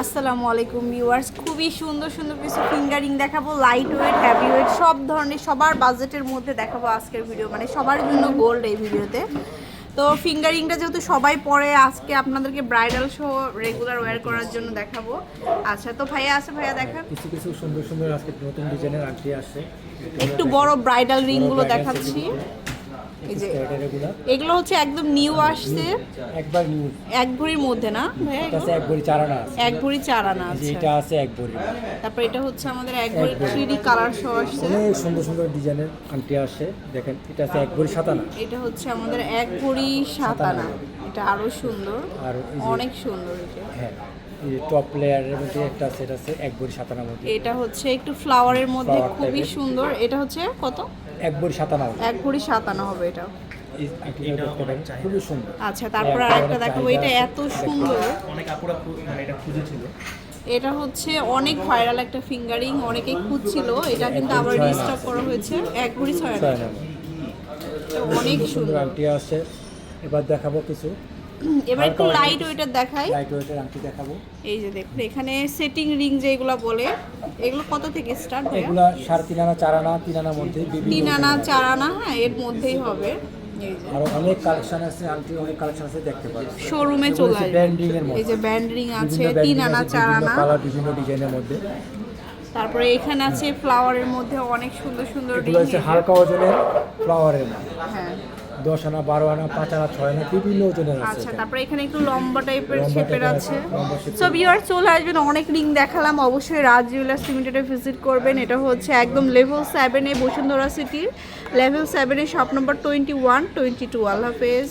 আসসালামু আলাইকুম ভিউয়ার্স। খুবই সুন্দর সুন্দর কিছু ফিঙ্গারিং দেখাবো লাইট ওয়েট হ্যাভি ওয়েট সব ধরনের সবার বাজেটের মধ্যে দেখাবো আজকের ভিডিও মানে সবার জন্য গোল্ড এই ভিডিওতে। তো ফিঙ্গারিংটা যেহেতু সবাই পরে আজকে আপনাদেরকে ব্রাইডাল শো রেগুলার ওয়্যার করার জন্য দেখাবো। আচ্ছা তো ভাইয়া আছে ভাইয়া দেখান। কিছু কিছু সুন্দর সুন্দর আজকে নতুন ডিজাইনের আংটি আসছে। একটু বড় ব্রাইডাল রিংগুলো দেখাচ্ছি। এই যে এগুলো। হচ্ছে একদম নিউ আসছে। একবার নিউ এক ভরির মধ্যে না? ভাইয়া আছে এক ভরি। চারানা আছে। এক ভরি চার আনা আছে। এটা আছে এক ভরি। তারপর এটা হচ্ছে আমাদের এক ভরি থ্রি কালার শো আসছে। অনেক সুন্দর সুন্দর ডিজাইনের আংটি আসছে। দেখেন এটা আছে এক ভরি সাতানা এটা হচ্ছে আমাদের এক ভরি সাত আনা। এটা আরও সুন্দর। আর অনেক সুন্দর এটা। হ্যাঁ। টপ লেয়ারের মধ্যে একটা এটা আছে এক ভরি সাতানার মধ্যে। এটা হচ্ছে একটু ফ্লাওয়ারের মধ্যে খুবই সুন্দর। এটা হচ্ছে কত? এক ভরি সাতানা এক ভরি সাত আনা হবে এটা। খুবই সুন্দর। আচ্ছা তারপর আরেকটা অনেক দেখাবো এটা এত সুন্দর। অনেক আপুরা মানে এটা খুঁজেছিল। এটা হচ্ছে অনেক ভাইরাল একটা ফিঙ্গারিং অনেকেই খুঁজছিল। এটা কিন্তু আবার রিস্টক করা হয়েছে। এক ভরি ছয় অনেক সুন্দর। সুন্দর আংটি আছে। এবার দেখাবো কিছু। এবার একটু লাইট ওয়েটার দেখাই। লাইট ওয়েটের আংটি দেখাবো। এই যে দেখুন এখানে সেটিং রিং যেগুলো বলে এগুলো কত থেকে স্টার্ট হয় এগুলা সাড়ে তিন আনা চার আনা তিন আনার মধ্যে তিন আনা চার আনা হ্যাঁ এর মধ্যেই হবে। এই অনেক কালেকশন আছে আংটি অনেক কালেকশন আছে দেখতে পাচ্ছি শোরুমে চলে আসবে। ব্যান্ডিং এর মধ্যে। এই যে আছে তিন আনা চার আনা। কালার বিভিন্ন ডিজাইনের মধ্যে। তারপরে এখানে আছে ফ্লাওয়ারের মধ্যে অনেক সুন্দর সুন্দর রিং হচ্ছে হালকা ওজনের ফ্লাওয়ারের হ্যাঁ। দশ আনা বারো আনা পাঁচ আনা ছয় আনা বিভিন্ন ওজনের আছে আচ্ছা। তারপরে এখানে একটু লম্বা টাইপের শেপের আছে। সো ভিউয়ার চলে আসবেন অনেক রিং দেখালাম অবশ্যই রাজ জুয়েলার্স লিমিটেডে ভিজিট করবেন এটা হচ্ছে একদম লেভেল সেভেনে বসুন্ধরা সিটির লেভেল সেভেনে shop number twenty one twenty two আল্লাহ হাফেজ